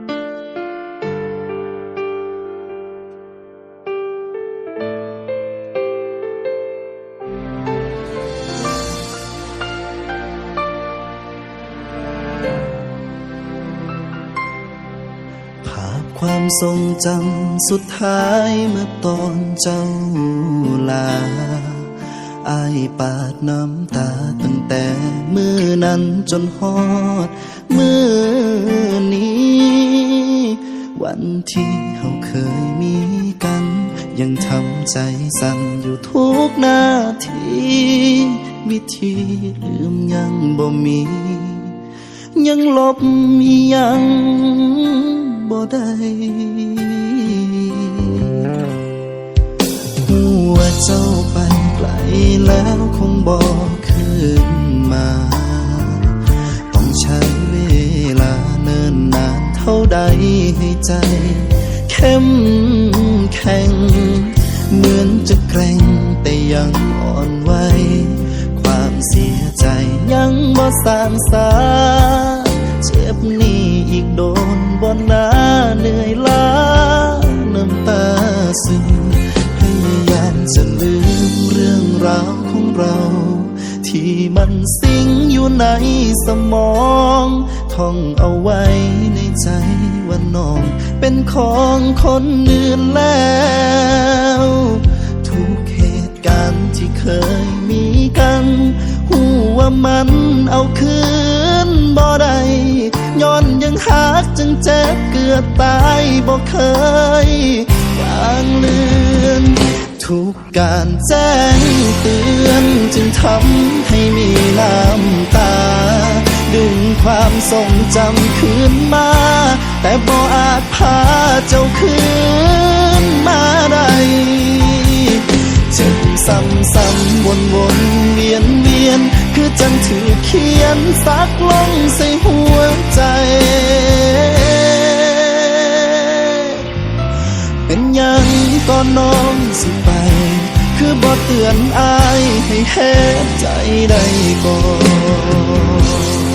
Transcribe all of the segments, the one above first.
ภาพความทรงจำสุดท้ายเมื่อตอนเจ้าลาอายปาดน้ำตาตั้งแต่มือนั้นจนฮอดมือนี้ วันที่เขาเคยมีกัน ยังทำใจสั่นอยู่ทุกนาที วิธีลืมยังบ่มี ยังลบอียังบ่ได้หัวาเจ้าไปไกลแล้วคงบ่คืน เท่าใดให้ใจ เข้มแข็ง เหมือนจะแกร่งแต่ยังอ่อนไหวความเสียใจยังบ่สางสา ของคนอื่นแล้ว ทุกเหตุการณ์ที่เคยมีกันหูว่ามันเอาคืนบ่ได้ย้อนยังหักจังเจ็บเกือบตายบ่เคยกางเลือนทุกการแจ้งเตือนจึงทำให้มีน้ำตา ดึงความทรงจำคืนมา แต่บ่อาจพาเจ้าคืนมาได้เจ็บซ้ำซ้ำวนวนเวียนเวียน คือจังถือเขียนซักลงใส่หัวใจเป็นยังก็น้องสิไป คือบ่เตือนอายให้เฮ็ดใจได้ก่อน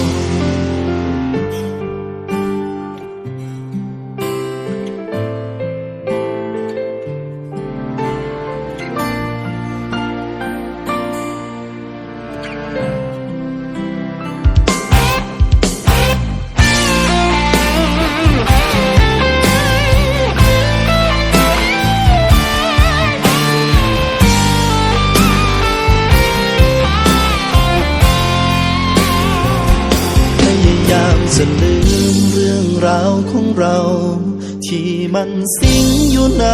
มันสิงอยู่ใน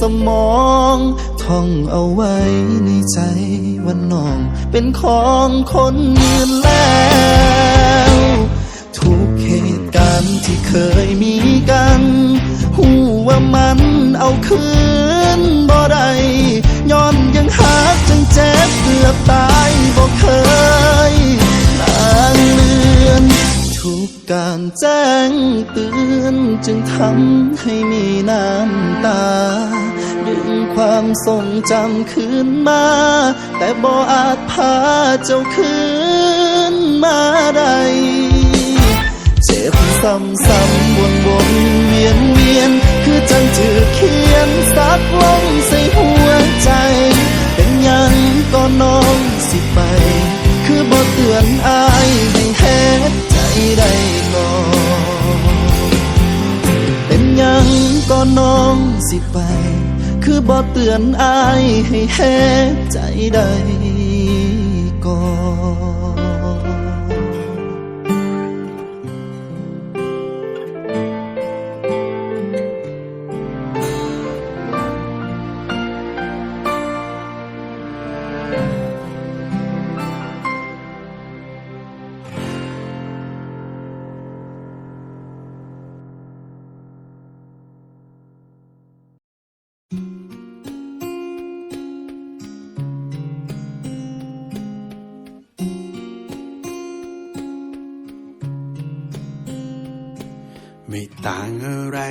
สมองท่องเอาไว้ในใจวันน้อง เป็นของคนอื่นแล้ว ทุกเหตุการณ์ที่เคยมีกันหูว่ามันเอาคืน การแจ้งเตือนจึงทำให้มีน้ำตา ดึงความทรงจำคืนมา แต่บ่อาจพาเจ้าคืนมาได้เจ็บซ้ำซ้ำวนวนเวียนเวียนคือจังถือเขียนซั อบ่เตือนอายให้เฮ็ดใจได้ก่อนไม่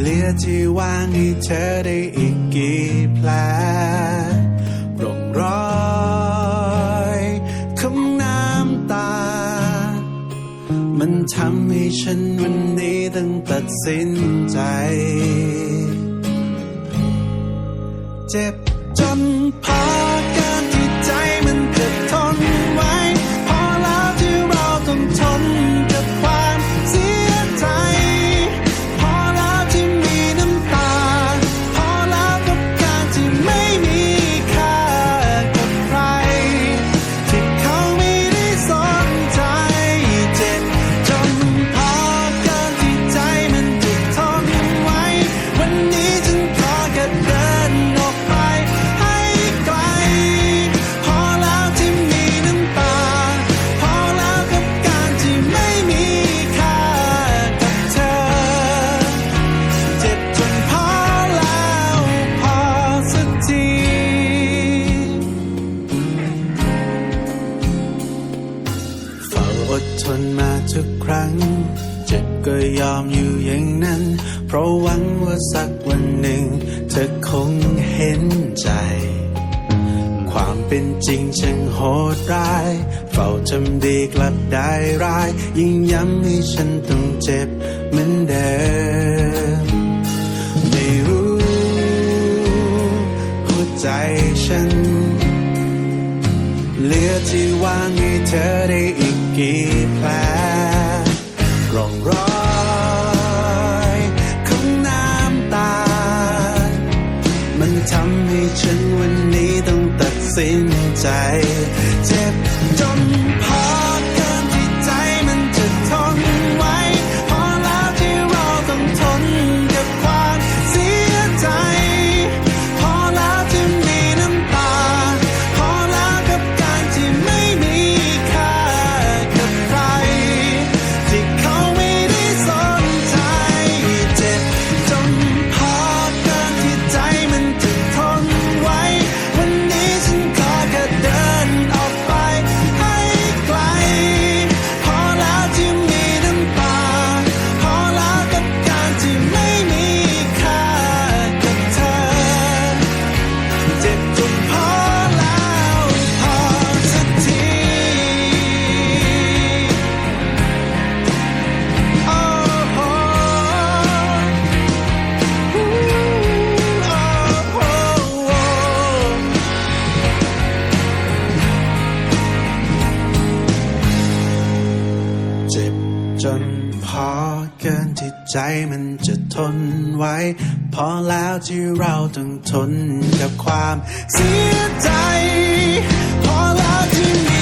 เหลือที่ว่างให้เธอได้อีกกี่แผลร่องรอยของน้ำตา มันทำให้ฉันวันนี้ต้องตัดสินใจ เจ็บจนพอ ความเป็นจริงช่างโหดร้าย เฝ้าทำดีกลับได้ร้าย ยิ่งย้ำให้ฉันต้องเจ็บเหมือนเดิม ไม่รู้หัวใจฉัน เหลือที่ว่างให้เธอได้อีกกี่แผลร่องรอยของน้ำตามันทำให้ฉัน สิ้นใจ เจ็บ มันจะทนไว้ พอแล้วที่เราต้องทนกับความเสียใจ พอแล้วที่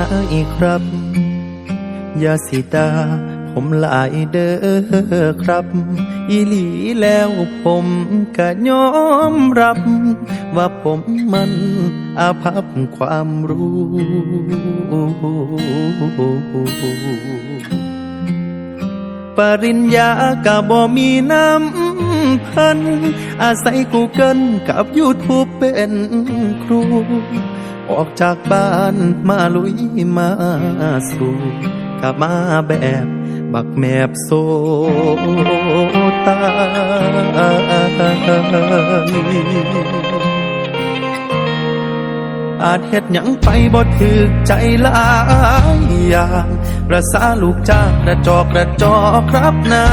านายครับ ยาสิตา ผมหลายเด้อครับ อีหลีแล้วผมก็ยอมรับ ว่าผมมันอาภัพความรู้ ปริญญากะบ่มีน้ำพัน อาศัยกูเกิลกับยูทูบเป็นครู ออกจากบ้านมาลุยมาสู่กลับมาแบบบักแมบโซตาอาจเฮ็ดหยังไปบ่ถึกใจลายอย่างประสาลูกจ้างกระจอกกระจอกครับนา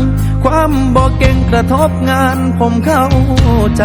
ยความบ่เก่งกระทบงานผมเข้าใจ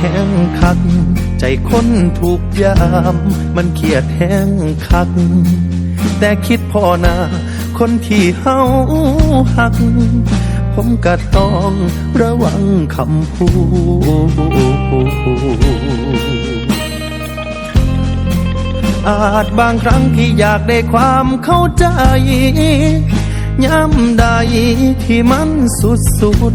แห้งคัก ใจคนถูกยาม มันเครียดแห้งคัก แต่คิดพอนาคนที่เฮาหัก ผมก็ต้องระวังคำพูดอาจบางครั้งที่อยากได้ความเข้าใจ ย้ำใดที่มันสุดสุด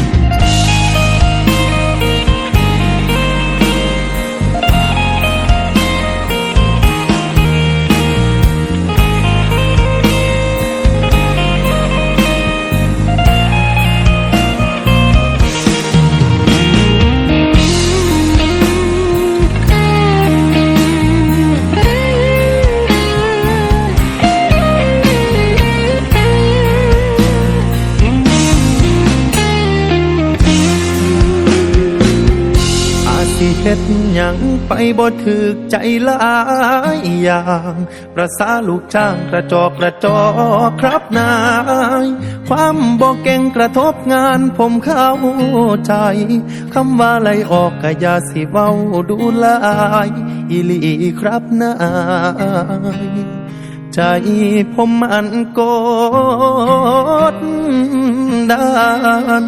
ยังไปบ่ถึกใจหลายอย่าง ประสาลูกจ้างกระจอกกระจอกครับนาย ความบ่เก่งกระทบงานผมเข้าใจคำว่าไลออกกะยาสิเว้าดูลายอีลีครับนายใจผมมันกดดัน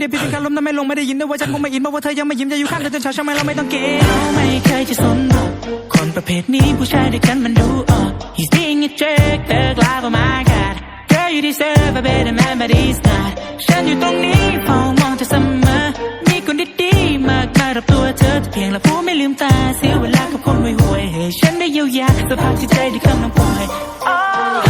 ไรไม่เคยคิดมีได้พิจารณาลมทำไม่ลงไม่ได้ยินด้วยว่าฉันคงไม่อินเพราะว่าเธอยังไม่ยิ้มจะอยู่ข้างเธอจนเช้าช่างไม่เราไม่ต้องเกณฑ์เขาไม่เคยจะสนหรอกคนประเภทนี้ผู้ชายด้วยกันมันดูออก He's being a jerk เธอกลายเป็น my god Girl you deserve a better man but he's not ฉันอยู่ตรงนี้เฝ้ามองเธอเสมอมีคนดีๆมากมายรอบตัวเธอเพียงละผู้ไม่ลืมตาเสียเวลากับคนห่วยๆให้ฉันได้เยียวยาสภาพจิตใจที่กำลังป่วยเ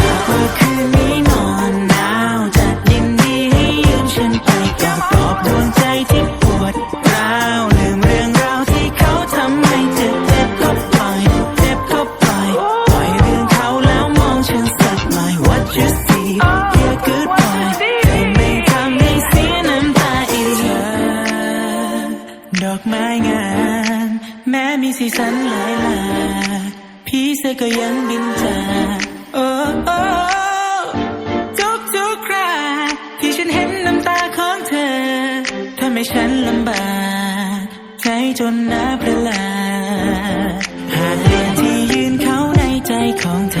ของเธอ